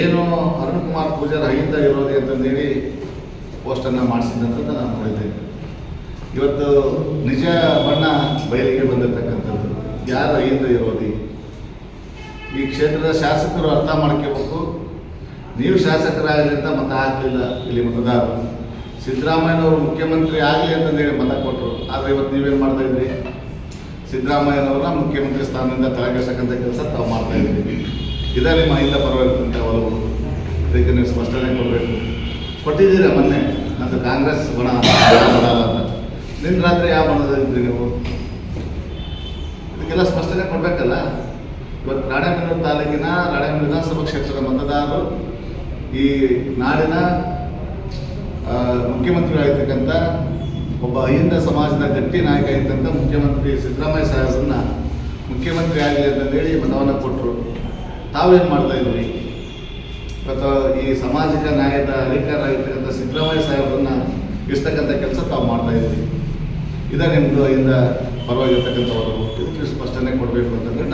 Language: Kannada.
ಏನು ಅರುಣ್ ಕುಮಾರ್ ಪೂಜಾರಿ ಅಹಿಂದ ಅಂತಂದು ಅಂತಂದೇಳಿ ಪೋಸ್ಟನ್ನು ಮಾಡಿಸಿದಂಥದ್ದು ನಾನು ನೋಡಿದ್ದೇನೆ. ಇವತ್ತು ನಿಜ ಬಣ್ಣ ಬಯಲಿಗೆ ಬಂದಿರತಕ್ಕಂಥದ್ದು. ಯಾರು ಅಹಿಂದ ಇರೋದಿ ಈ ಕ್ಷೇತ್ರದ ಶಾಸಕರು ಅರ್ಥ ಮಾಡ್ಕೋಬೇಕು. ನೀವು ಶಾಸಕರಾಗಲಿ ಅಂತ ಮತ ಹಾಕಲಿಲ್ಲ ಇಲ್ಲಿ ಮತದಾರರು. ಸಿದ್ದರಾಮಯ್ಯನವರು ಮುಖ್ಯಮಂತ್ರಿ ಆಗಲಿ ಅಂತಂದೇಳಿ ಮತ ಕೊಟ್ಟರು ಆದರೆ ಇವತ್ತು ನೀವೇನು ಮಾಡ್ತಾ ಇದ್ರಿ? ಸಿದ್ದರಾಮಯ್ಯನವರನ್ನ ಮುಖ್ಯಮಂತ್ರಿ ಸ್ಥಾನದಿಂದ ಕೆಳಗಿಸಕ್ಕಂಥ ಕೆಲಸ ತಾವು ಇದೇ ನಿಮ್ಮ ಹಿಂದೆ ಅಂತ ಒಲವು ಇದಕ್ಕೆ ನೀವು ಸ್ಪಷ್ಟನೆ ಕೊಡಬೇಕು. ಕೊಟ್ಟಿದ್ದೀರಾ ಮೊನ್ನೆ? ಅದು ಕಾಂಗ್ರೆಸ್ ಬಣ ಅಲ್ಲ ಅಂತ. ನಿನ್ನ ರಾತ್ರಿ ಯಾವ ಮಾಡೋದಿದ್ರಿ ನೀವು? ಇದಕ್ಕೆಲ್ಲ ಸ್ಪಷ್ಟನೆ ಕೊಡಬೇಕಲ್ಲ. ಇವತ್ತು ರಾಣೆಬೆನ್ನೂರು ತಾಲೂಕಿನ, ರಾಣೆಬೆನ್ನೂರು ವಿಧಾನಸಭಾ ಕ್ಷೇತ್ರದ ಮತದಾರರು ಈ ನಾಡಿನ ಮುಖ್ಯಮಂತ್ರಿಗಳಾಗಿರ್ತಕ್ಕಂಥ ಒಬ್ಬ ಅಹಿಂದ ಸಮಾಜದ ಗಟ್ಟಿ ನಾಯಕ ಇದ್ದಂಥ ಮುಖ್ಯಮಂತ್ರಿ ಸಿದ್ದರಾಮಯ್ಯ ಸಾಹೇಬರನ್ನ ಮುಖ್ಯಮಂತ್ರಿ ಆಗಲಿ ಅಂತಂದೇಳಿ ಮತವನ್ನು ಕೊಟ್ಟರು ತಾವೇನು ಮಾಡ್ತಾ ಇದ್ರಿ ಇವತ್ತು ಈ ಸಾಮಾಜಿಕ ನ್ಯಾಯದ ಅಧಿಕಾರ ಆಗಿರ್ತಕ್ಕಂಥ ಸಿದ್ದರಾಮಯ್ಯ ಸಾಹೇಬರನ್ನ ಇರ್ತಕ್ಕಂಥ ಕೆಲಸ ತಾವು ಮಾಡ್ತಾ ಇದ್ರಿ ಇದೇ ನಿಮ್ಮದು ಇಂದ ಪರವಾಗಿರ್ತಕ್ಕಂಥವರು ಇದಕ್ಕೆ ಸ್ಪಷ್ಟನೆ ಕೊಡಬೇಕು ಅಂತಂದ್ರೆ